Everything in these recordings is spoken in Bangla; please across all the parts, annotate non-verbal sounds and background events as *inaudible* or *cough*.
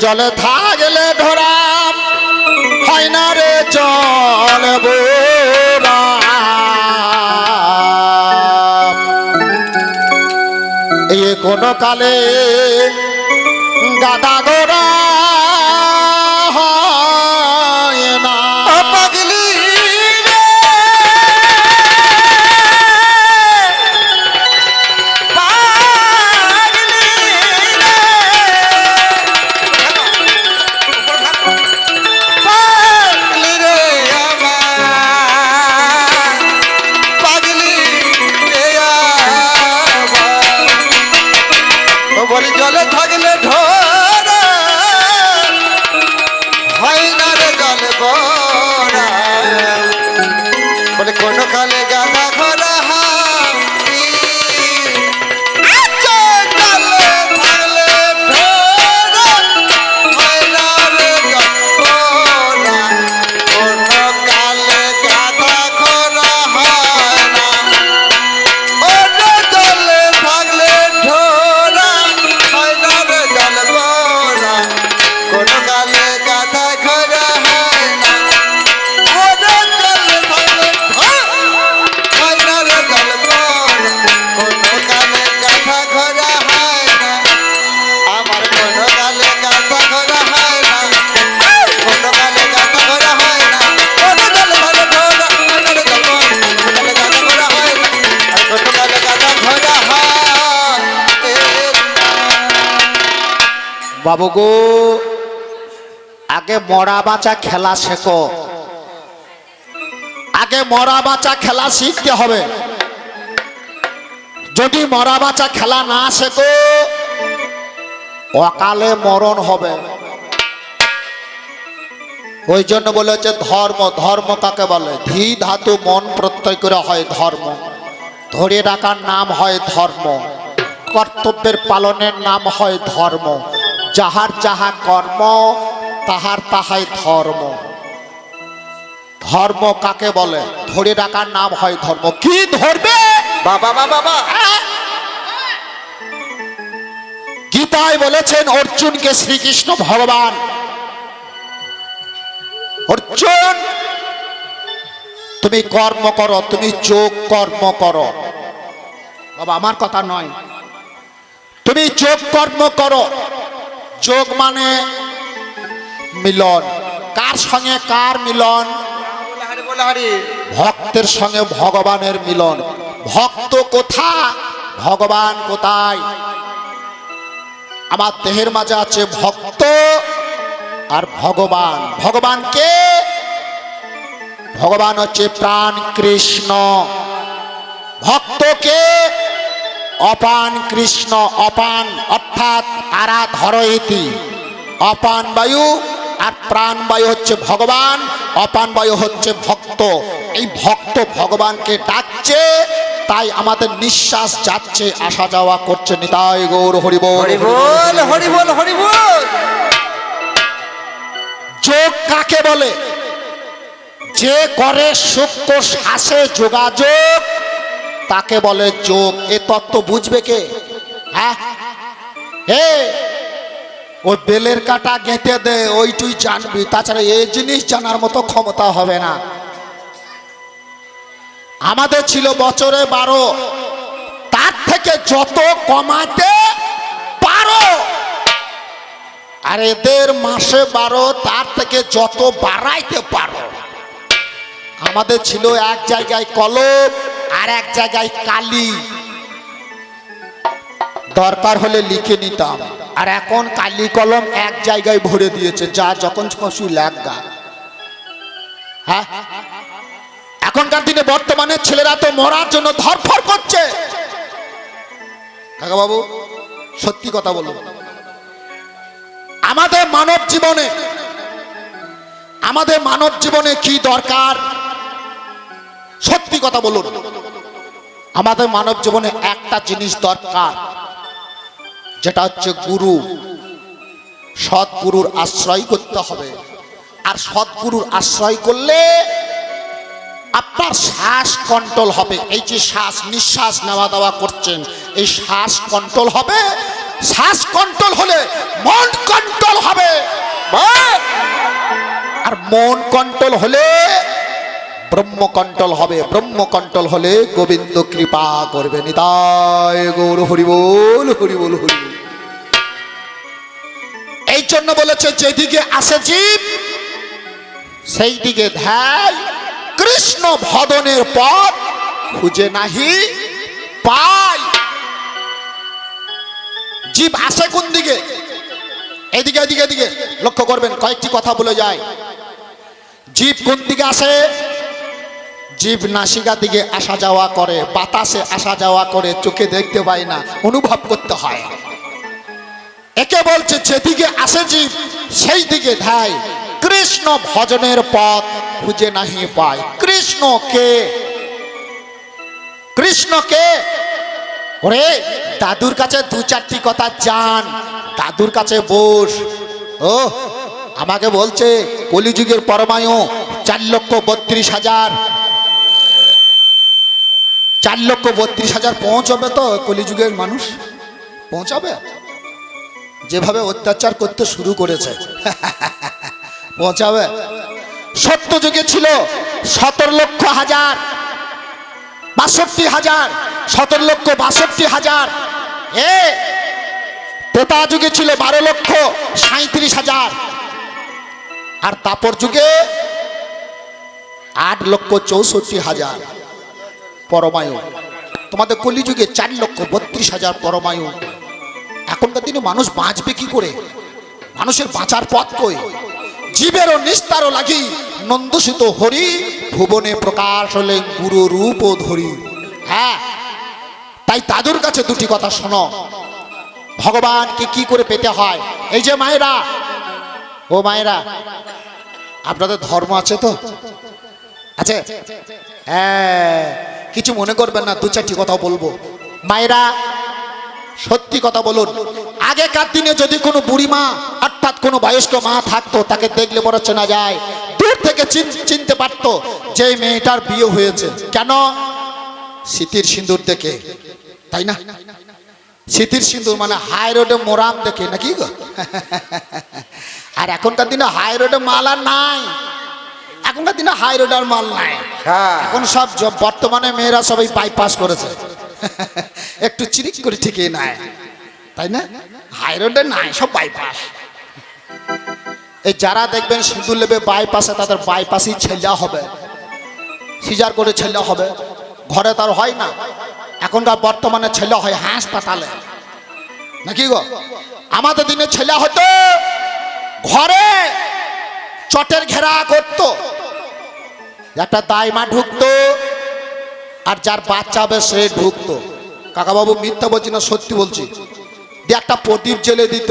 জলে থাকলে ধরাম হয় না রে চল এ কোন কালে কোন কালে বাবু গো, আগে মরা বাঁচা খেলা শেখো। আগে মরা বাঁচা খেলা শিখতে হবে। যদি মরা বাঁচা খেলা না শেখো, অকালে মরণ হবে। ওই জন্য বলেছে ধর্ম ধর্ম কাকে বলে। ধী ধাতু মন প্রত্যয় করে হয় ধর্ম। ধরে রাখার নাম হয় ধর্ম। কর্তব্যের পালনের নাম হয় ধর্ম। যাহার যাহা কর্ম তাহার তাহাই ধর্ম। ধর্ম কাকে বলে? ধরে ডাকার নাম হয় ধর্ম। কি ধরবে? বাবা বাবা বাবা। গীতায় বলেছেন অর্জুনকে শ্রীকৃষ্ণ ভগবান। অর্জুন তুমি কর্ম করো তুমি যোগ কর্ম করো। বাবা আমার কথা নয়। তুমি যোগ কর্ম করো যোগ মানে মিলন। কার সঙ্গে কার মিলন? ভক্তের সঙ্গে ভগবানের মিলন। ভক্ত কোথা ভগবান কোথায়? আমার দেহের মাঝে আছে ভক্ত আর ভগবান। ভগবান কে? ভগবান হচ্ছে প্রাণ কৃষ্ণ। ভক্তকে অপান কৃষ্ণ অপান অর্থাৎ আরাধরয়তি। অপান বায়ু আর প্রাণ বায়ু হচ্ছে ভগবান অপান বায়ু হচ্ছে ভক্ত। এই ভক্ত ভগবানকে ডাকছে তাই আমাদের নিঃশ্বাস যাচ্ছে আসা যাওয়া করছে। নিতাই গৌর হরিবল। হরি বল হরি বল যোগ কাকে বলে? যে করে সূক্ষ্ম শ্বাসে যোগাযোগ তাকে বলে যোগ এ তত্ত্ব বুঝবে কে? হ্যাঁ? ওই বেলের কাটা গেঁথে দে, ওইটুই জানবি। তাছাড়া এই জিনিস জানার মতো ক্ষমতা হবে না। আমাদের ছিল বছরে বারো। তার থেকে যত কমাতে পারো। আর এদের মাসে বারো, তার থেকে যত বাড়াইতে পারো। আমাদের ছিল এক জায়গায় কলম আর এক জায়গায় কালি। দরকার হলে লিখে নিতাম। আর এখন কালি কলম এক জায়গায় ভরে দিয়েছে, যা যখন খুশি লাগা হ্যাঁ? এখনকার দিনে বর্তমানে ছেলেরা তো মরার জন্য ধরফর করছে। কাকা বাবু সত্যি কথা বলুন। আমাদের মানব জীবনে, আমাদের মানব জীবনে কি দরকার? সত্যি কথা বলুন। আমাদের মানব জীবনে একটা জিনিস দরকার, যেটা হচ্ছে গুরু। সৎগুরুর আশ্রয় করতে হবে। আর সৎগুরুর আশ্রয় করলে আপনার শ্বাস কন্ট্রোল হবে। এই যে শ্বাস, নিঃশ্বাস নেওয়া দেওয়া করছেন, এই শ্বাস কন্ট্রোল হবে। শ্বাস কন্ট্রোল হলে মন কন্ট্রোল হবে। আর মন কন্ট্রোল হলে ব্রহ্ম কন্ট্রোল হবে ব্রহ্ম কন্ট্রোল হলে গোবিন্দ কৃপা করবে নিতায় গৌর হরি বল হরি বল, হরি এই জন্য বলেছে, যেদিকে আসে জীব সেই দিকে ধ্যায় কৃষ্ণ ভদনের পথ খুঁজে নাহি, পাই। জীব আসে কোন দিকে? এদিকে এদিকে এদিকে। লক্ষ্য করবেন, কয়েকটি কথা বলে যায়। জীব কোন দিকে আসে? জীব নাসিকা দিকে আসা যাওয়া করে, বাতাসে আসা যাওয়া করে, চোখে দেখতে পাই না, অনুভব করতে হয়। একে বলছে, যেদিকে আসে জীব, সেই দিকে ধায়। কৃষ্ণ ভজনের পথ খুঁজে নাহি পায়। কৃষ্ণ কে? কৃষ্ণ কে? ওরে, দাদুর কাছে দু চারটি কথা জান, দাদুর কাছে বস। ও আমাকে বলছে, কলিযুগের পরমায়ু চার লক্ষ বত্রিশ হাজার চার লক্ষ বত্রিশ হাজার পৌঁছবে তো কলিযুগের মানুষ? পৌঁছাবে? যেভাবে অত্যাচার করতে শুরু করেছে। *laughs* পৌঁছাবে? সত্য যুগে ছিল সতেরো লক্ষ হাজার, বাষট্টি হাজার, সতেরো লক্ষ বাষট্টি হাজার। এ তেতা যুগে ছিল বারো লক্ষ সাঁত্রিশ হাজার। আর তাপর যুগে আট লক্ষ চৌষট্টি হাজার। পরমায়ু। তোমাদের কলিযুগে চার লক্ষ বত্রিশ হাজার পরমায়ু। এখনকার দিনে মানুষ বাঁচবে কি করে? মানুষের বাঁচার পথ কই? জীবেরও নিস্তারও লাগি। নন্দসিত হরি, ভুবনে প্রকাশ হলেন গুরু রূপ ধরি। হ্যাঁ তাই তাদের কাছে দুটি কথা শোনো। ভগবানকে কি করে পেতে হয়? এই যে মায়েরা, ও মায়েরা, আপনাদের ধর্ম আছে তো? আছে? হ্যাঁ কিছু মনে করবেন না, দু চারটি কথা বলব। মায়েরা, সত্যি কথা বলুন, আগেকার দিনে যদি কোনো বুড়িমা, অর্থাৎ কোনো বয়স্ক মা থাকতো, তাকে দেখলে বড় চেনা যায়। দূর থেকে চিন- চিনতে পারতো যে মেয়েটার বিয়ে হয়েছে। কেন? শীতের সিঁদুর দেখে, তাই না? শীতের সিঁদুর মানে হাই রোডে মোরাম দেখে, নাকি গো? *laughs* আর এখনকার দিনে হাই রোডে মাল নাই। এখনকার দিনে হাই রোডার মাল নাই। হ্যাঁ। এখন সব বর্তমানে মেয়েরা সবাই বাইপাস করেছে। *laughs* একটু চিরিক করে ঠিকই নাই। তাই না? হাই রোডে নাই সব বাইপাস এই যারা দেখবেন সিঁদুর লেবে বাইপাসে তাদের বাইপাসই ছেলা হবে। সিজার করে ছেলে হবে। ঘরে তার হয় না। এখনকার বর্তমানে ছেলে হয় হাসপাতালে। নাকি গো? আমাদের দিনে ছেলে হতো ঘরে চটের ঘেরা করতো। একটা দাইমা ঢুকতো আর যার বাচ্চা হবে সে ঢুকতো। কাকাবাবু মিথ্যা বলছি না সত্যি বলছি। দিয়ে একটা প্রদীপ জেলে দিত।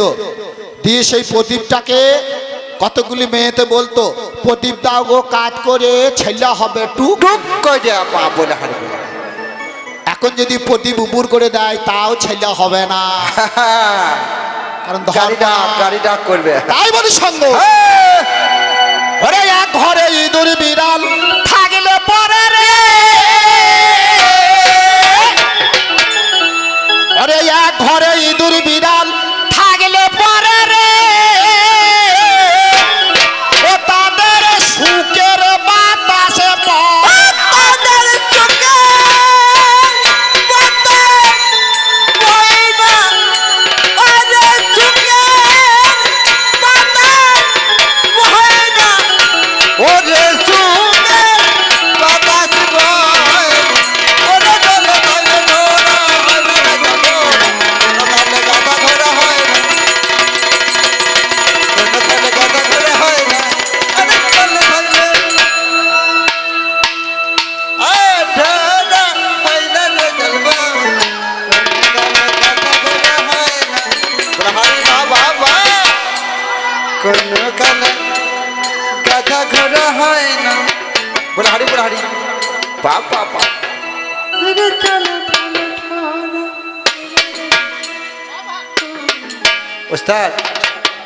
দিয়ে সেই প্রদীপটাকে কতগুলি মেয়েতে বলতো প্রদীপ দাও গো কাজ করে ছেলে হবে টুক। টুক করে বলে হারবে এখন যদি প্রদীপ উপুর করে দেয় তাও ছেলে হবে না। কারণ গাড়িটা। গাড়িটা করবে। তাই বলি সঙ্গ। হ্যাঁ। ওরে এক ঘরে ইঁদুর বিড়াল থাকলে পরে রে। ওরে এক ঘরে ইঁদুর বিড়াল থাকলে পরে রে।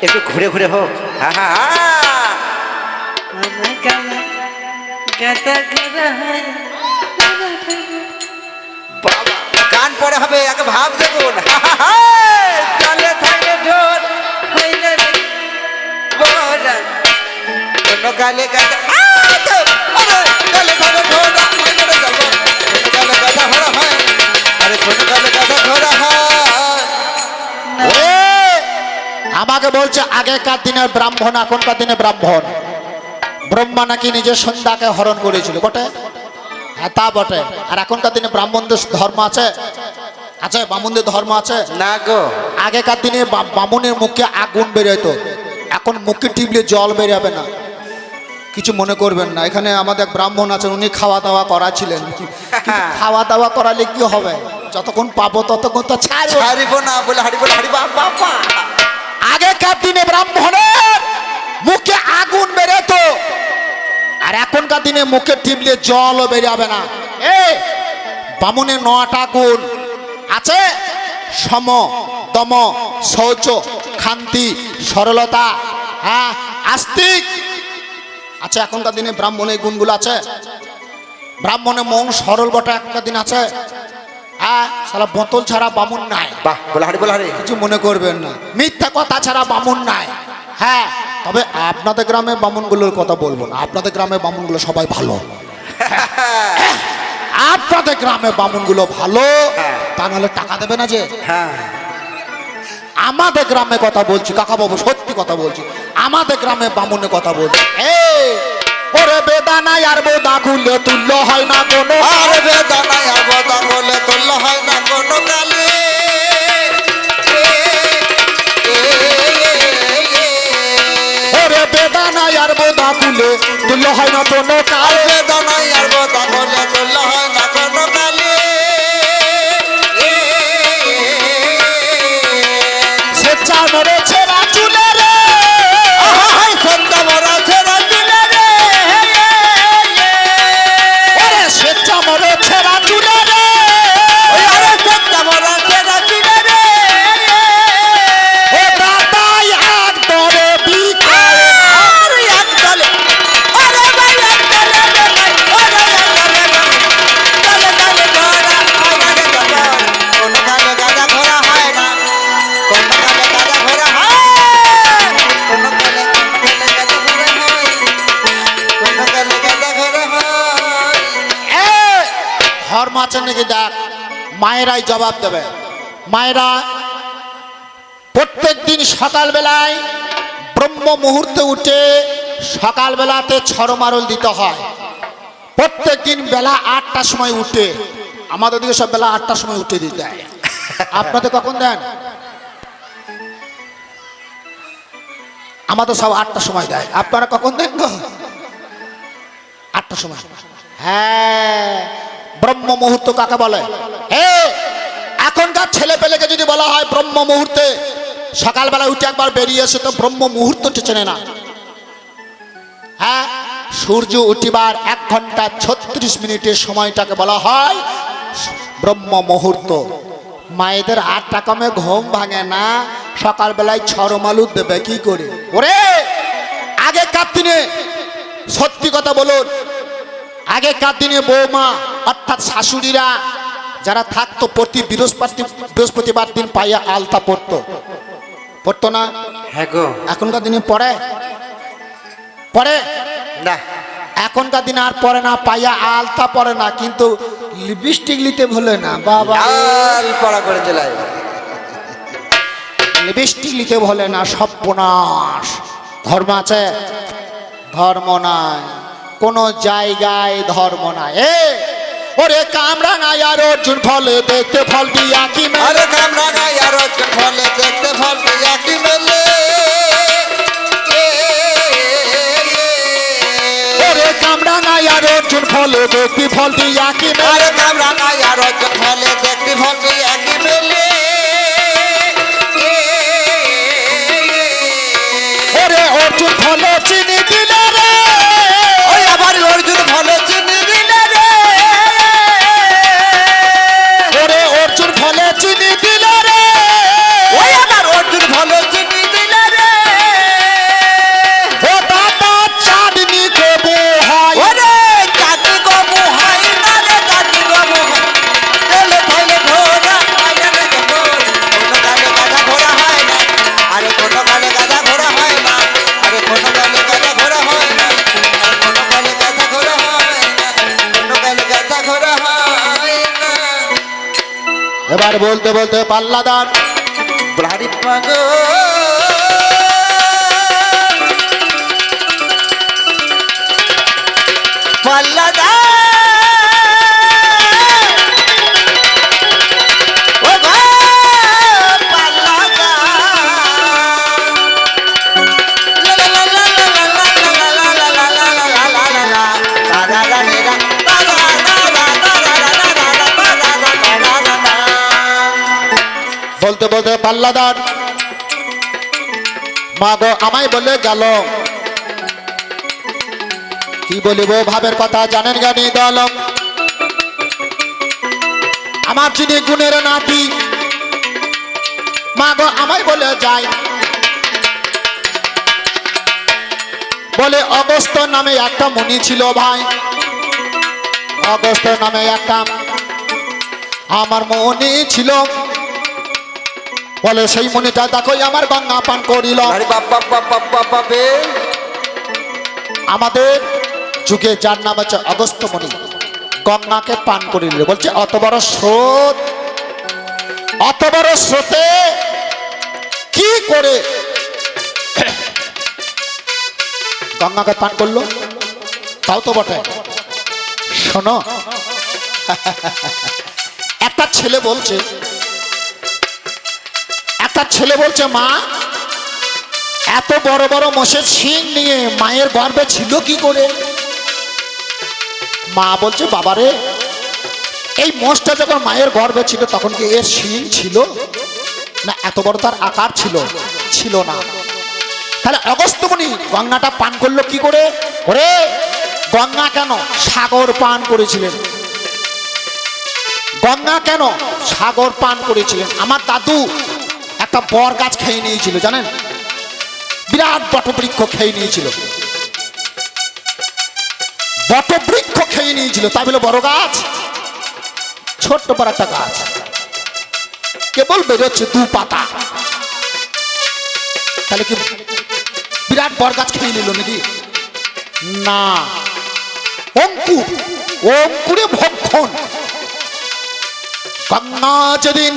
একটু ঘুরে ঘুরে হোক। হ্যাঁ গান পরে হবে, একে ভাব দেখুন। চলে থাকলে ঢোল। হইলে অন্য গালে গালে গালে গালে ঢোল গালে ঘোরা হয়। আরে ছোট গালে গালে ঘোরা হয়। আমাকে বলছে আগেকার দিনের ব্রাহ্মণ এখনকার দিনে ব্রাহ্মণ। ব্রহ্মা নাকি নিজের সন্ধ্যাকে হরণ করেছিল বটে? হ্যাঁ তা বটে। আর এখনকার দিনে ব্রাহ্মণদের ধর্ম আছে? আছে ব্রাহ্মণদের ধর্ম আছে? না গো। আগেকার দিনে বামুনের মুখে আগুন বেরোতো এখন মুখে টিপলে জল বেরোবে না। কিছু মনে করবেন না এখানে আমাদের ব্রাহ্মণ আছেন উনি খাওয়া দাওয়া করাছিলেন। কিন্তু খাওয়া দাওয়া করালে কি হবে? যতক্ষণ পাবো ততক্ষণ তো ছাড়বো। না বলে হারিব হারিব বাবা আগেকার দিনে ব্রাহ্মণের মুখে আগুন বেরোতো আর এখনকার দিনে মুখে টিপলে জলও বেরোবে না। এ বামুনের নটা গুণ আছে। সম, দম, শৌচ, খান্তি, সরলতা হ্যাঁ আস্তিক। আচ্ছা এখনকার দিনে ব্রাহ্মণের গুণগুলো আছে। ব্রাহ্মণের মন সরল বটা, এখনকার দিন আছে। হ্যাঁ বোতল ছাড়া বামুন নাই। বাহ কিছু মনে করবেন না। মিথ্যা কথা ছাড়া বামুন নাই। হ্যাঁ তবে আপনাদের গ্রামে বামুনগুলোর কথা বলব না। আপনাদের গ্রামে বামুনগুলো সবাই ভালো। আপনাদের গ্রামে বামুনগুলো ভালো তা নাহলে টাকা দেবে না যে। হ্যাঁ। আমাদের গ্রামে কথা বলছি কাকা বাবু সত্যি কথা বলছি। আমাদের গ্রামে বামুনের কথা বলছি। ওরে বেদানাই আর বোদা খুলে তুল্য হয় না কোনো আর বেদনায় আবদা বলে তুল হয় না কোনো কালে। ওরে বেদানাই আর বোদা খুলে তুল্য হয় না কোনো আর কাল। বেদনায় আর মায়েরাই জবাব দেবে। মায়েরা প্রত্যেক দিন সকালবেলায় ব্রহ্ম মুহূর্তে উঠে সকালবেলাতে ছড়মারল দিতে হয়। প্রত্যেক দিন বেলা আটটার সময় উঠে, আমাদের দিকে সব বেলা আটটার সময় উঠে দিতে হয়। আপনাদের কখন দেন? আমাদের সব আটটার সময় দেয়। আপনারা কখন দেন আটটার সময়। হ্যাঁ ব্রহ্ম মুহূর্ত কাকে বলে? এখনকার ছেলে পেলেকে যদি বলা হয় ব্রহ্ম মুহূর্তে, সকালবেলা উঠে একবার বেরিয়ে এসে তো ব্রহ্ম মুহূর্তটি চেনে না। হ্যাঁ সূর্য উঠিবার এক ঘণ্টা ছত্রিশ মিনিটের সময়টাকে বলা হয় ব্রহ্ম মুহূর্ত। মায়েদের আটটা কমে ঘুম ভাঙে না, সকালবেলায় ছরমালু দেবে কি করে? ওরে, আগেকার দিনে, সত্যি কথা বলুন, আগেকার দিনে বৌমা, অর্থাৎ শাশুড়িরা যারা থাকতো প্রতি বৃহস্পতি বৃহস্পতিবার দিন পাইয়া আলতা পড়তো পড়তো না? হ্যাঁ গো। এখনকার দিনে পড়ে? পড়ে? না। এখনকার দিনে আর পড়ে না পাইয়া আলতা পড়ে না কিন্তু লিপস্টিক নিতে ভুলে না বাবা। লাল পড়া করে লিপস্টিক নিতে ভুলে না সর্বনাশ। ধর্ম আছে? ধর্ম নাই। কোন জায়গায় ধর্ম নাই। এ ওরে কামরা নাই আর অর্জুন ফলে দেখতে ফল দিয়া কি মেলে। আরে কামরা গাই আর ফলে দেখতে ফল একই মেলে। ওরে কামরা নাই আর অর্জুন ফলে দেখতে ফল দিয়া কি মেলে। আরে কামরা গাই আর ফলে দেখতে ফল একই মেলে। ওরে অর্জুন ফলে চিনি দিলে রে। ওই আবার অর্জুন ফলে বলতে পাল্লা দান। পাল্লাদার মা গো আমায় বলে গেল। কি বলিব ভাবের কথা জানেন জ্ঞানী দল? আমার যিনি গুণের নাতি মা গো আমায় বলে যাই বলে, অগস্ত নামে একটা মুনি ছিল ভাই। অগস্ত নামে একটা আমার মনি ছিল। বলে সেই মনিটা দেখো আমার গঙ্গা পান করিল। আমাদের যুগে যার নাম হচ্ছে অগস্ত মণি গঙ্গাকে পান করিল বলছে অত বড় স্রোত অত বড় স্রোতে কি করে গঙ্গাকে পান করল? তাও তো বটে। শোনো একটা ছেলে বলছে একটা ছেলে বলছে, মা, এত বড় বড় মোষের শিং নিয়ে মায়ের গর্ভে ছিল কি করে? মা বলছে, বাবারে, এই মোষটা যখন মায়ের গর্ভে ছিল, তখন কি এর শিং ছিল? না, এত বড় তার আকার ছিল ছিল না। তাহলে অগস্ত্যমণি গঙ্গাটা পান করল কি করে? ওরে, গঙ্গা কেন সাগর পান করেছিলেন? গঙ্গা কেন সাগর পান করেছিলেন? আমার দাদু একটা বর গাছ খেয়ে নিয়েছিল, জানেন? বিরাট বটবৃক্ষ খেয়ে নিয়েছিল। বটবৃক্ষ খেয়ে নিয়েছিল তাই বলে বড় গাছ, ছোট্ট বড় একটা গাছ। কেবল বেরোচ্ছে দু পাতা? তাহলে কি বিরাট বর গাছ খেয়ে নিল নাকি? না। অঙ্কুর, অঙ্কুরে ভক্ষণ। গঙ্গা যেদিন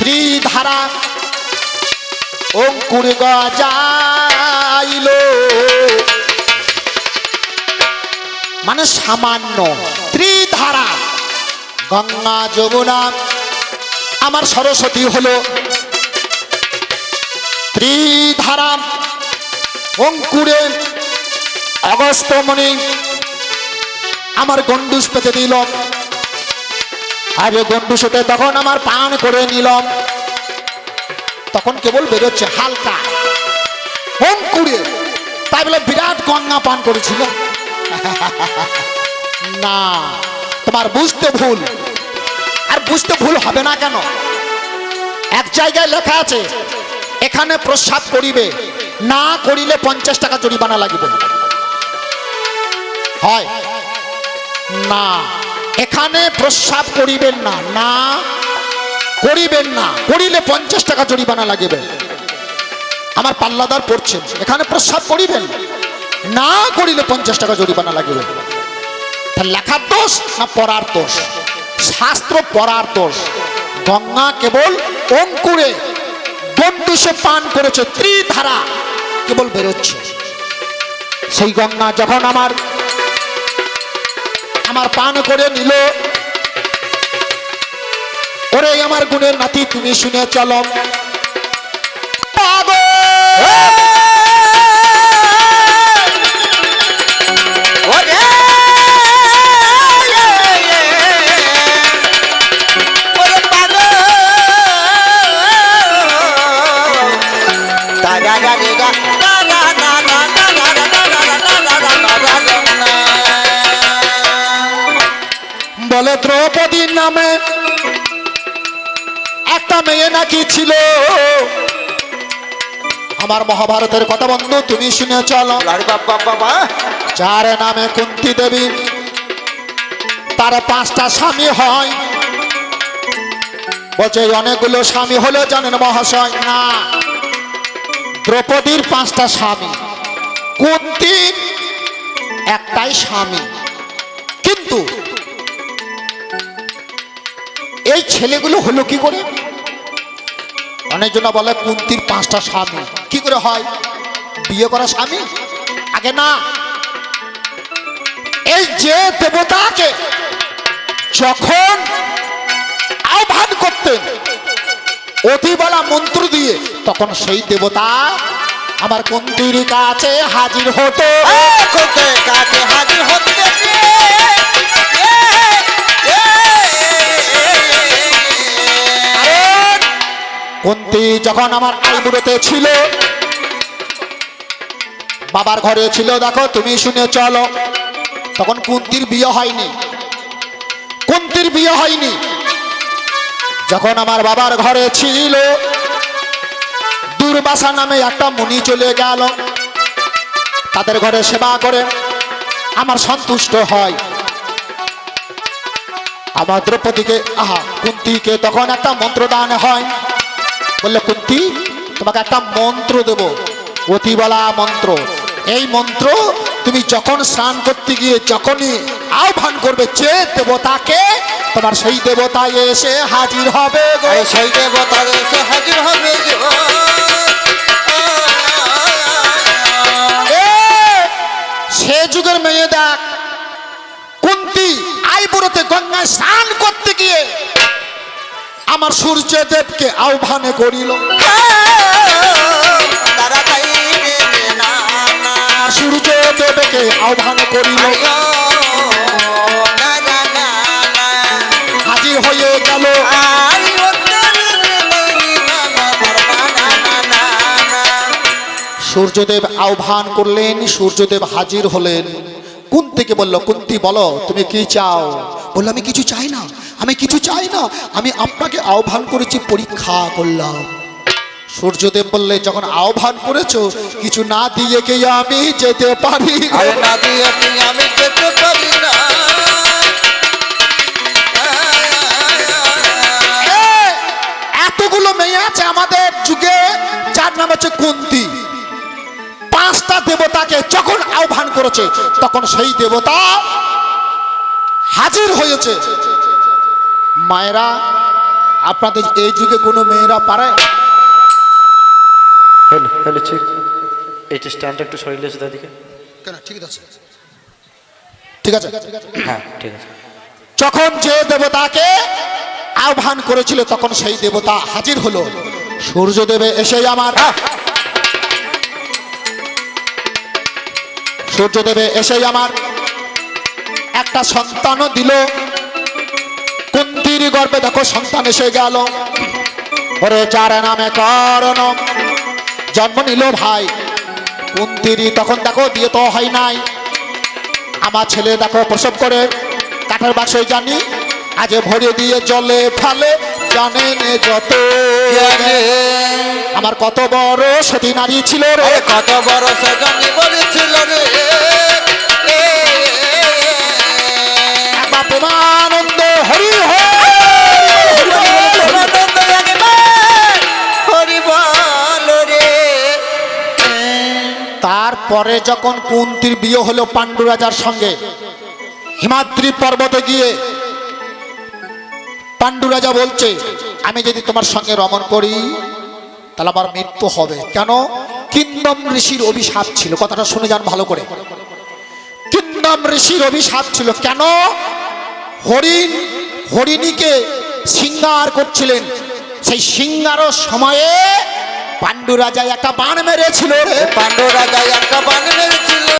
ত্রিধারা অঙ্কুর গজাইল। মানে সামান্য ত্রিধারা, গঙ্গা যমুনা। আমার সরস্বতী হলো ত্রিধারা অঙ্কুরে অগস্তমণি আমার গন্ডুস পেতে দিল। আগে গন্ডুসতে তখন আমার পান করে নিলাম। তখন কেবল বেরোচ্ছে হালকা। অঙ্কুরে তাই বলে বিরাট গঙ্গা পান করেছিল। *laughs* না, তোমার বুঝতে ভুল। আর বুঝতে ভুল হবে না কেন? এক জায়গায় লেখা আছে, এখানে প্রস্রাব করিবে, না করিলে পঞ্চাশ টাকা জরিমানা লাগবে। হয়। না। এখানে প্রস্রাব করিবেন না না, করিবেন না, করিলে পঞ্চাশ টাকা জরিমানা লাগিবে। আমার পাল্লাদার পড়ছেন, এখানে প্রস্রাব করিবেন? না, করিলে পঞ্চাশ টাকা জরিমানা লাগিবে। লেখার দোষ না পড়ার দোষ? শাস্ত্র পড়ার দোষ? গঙ্গা কেবল অঙ্কুরে বন্ধুসে পান করেছে, ত্রিধারা কেবল বেরোচ্ছে। সেই গঙ্গা যখন আমার আমার পান করে নিল। ওরে আমার গুণের নাতি তুমি শুনে চলো। পাগল! ওরে ওরে নামে। একটা মেয়ে নাকি ছিল। আমার মহাভারতের কথা বন্ধু তুমি শুনে চলো বাবা যার নামে কুন্তি দেবী তার পাঁচটা স্বামী হয়। বলছে অনেকগুলো স্বামী হলো জানেন মহাশয়? না। দ্রৌপদীর পাঁচটা স্বামী কুন্তির একটাই স্বামী। কিন্তু এই ছেলেগুলো হলো কি করে? অনেকজন বলে কুন্তির পাঁচটা স্বামী। কি করে হয়? বিয়ে করা স্বামী? আগে না। এই যে দেবতাকে যখন আহ্বান করতেন অতিবলা মন্ত্র দিয়ে, তখন সেই দেবতা আমার কুন্তির কাছে হাজির হতো। কাছে হাজির হতে। কুন্তি যখন আমার আইবুড়োতে ছিল, বাবার ঘরে ছিল, দেখো, তুমি শুনে চলো, তখন কুন্তির বিয়ে হয়নি। কুন্তির বিয়ে হয়নি। যখন আমার বাবার ঘরে ছিল, দুর্বাসা নামে একটা মুনি চলে গেল। তাদের ঘরে সেবা করে আমার সন্তুষ্ট হয়। আমার দ্রৌপদীকে, আহা, কুন্তিকে তখন একটা মন্ত্র দান হয়। বললে কুন্তি তোমাকে একটা মন্ত্র দেব অতিবলা মন্ত্র। এই মন্ত্র তুমি যখন স্নান করতে গিয়ে যখনই আহ্বান করবে যে দেবতাকে তোমার সেই দেবতা এসে হাজির হবে সেই দেবতা এসে হাজির হবে সে যুগের মেয়ে দেখ কুন্তি আইবুড়োতে গঙ্গায় স্নান করতে গিয়ে আমার সূর্যদেবকে আহ্বান করিল সূর্যদেবকে আহ্বান করিল হাজির হয়ে গেল সূর্যদেব আহ্বান করলেন সূর্যদেব হাজির হলেন কুন্তিকে বলল কুন্তি বলো তুমি কি চাও বলল আমি কিছু চাই না আমি কিছু চাই না। আমি আপনাকে আহ্বান করেছি পরীক্ষা করলাম। সূর্যদেব বললে যখন আহ্বান করেছ কিছু না দিয়ে কে আমি যেতে পারি না? দিয়ে আমি যেতে পারি না? এতগুলো মেয়ে আছে আমাদের যুগে যার নাম হচ্ছে কুন্তি। পাঁচটা দেবতাকে যখন আহ্বান করেছে তখন সেই দেবতা হাজির হয়েছে। মায়েরা আপনাদের এই যুগে কোনো মেয়েরা পারে? হ্যালো হ্যালো ঠিক এই স্ট্যান্ডটা একটু সরিয়ে এসে দিকে কেন? ঠিক আছে। ঠিক আছে? হ্যাঁ ঠিক আছে। যখন যে দেবতাকে আহ্বান করেছিল তখন সেই দেবতা হাজির হলো। সূর্যদেবে এসে আমার সূর্যদেবে এসে আমার একটা সন্তানও দিল। কুন্তির গর্বে দেখো সন্তান এসে গেল। ওরে যার নামে কারণ? জন্ম নিল ভাই। কুন্তিরই তখন দেখো বিয়ে তো হয় নাই। আমার ছেলে দেখো প্রসব করে কাঠের বাক্সে জানি। আজ ভরে দিয়ে জলে ফেলে জানেন যত। আমার কত বড় সতী নারী ছিল রে। কত বড় সেজনি বলেছিল রে। এ, তারপরে যখন কুন্তির বিয়ে হলো পাণ্ডু রাজার সঙ্গে, হিমাদ্রি পর্বতে গিয়ে পাণ্ডু রাজা বলছে, আমি যদি তোমার সঙ্গে রমণ করি, তাহলে আমার মৃত্যু হবে। কেন? কিন্দম ঋষির অভিশাপ ছিল। কথাটা শুনে যান ভালো করে। কিন্দম ঋষির অভিশাপ ছিল। কেন? হরিণ, হরিণীকে সিঙ্গার করছিলেন। সেই সিঙ্গারও সময়ে পাণ্ডু রাজা একটা বান মেরেছিল রে। পাণ্ডু রাজা একটা বান মেরেছিল।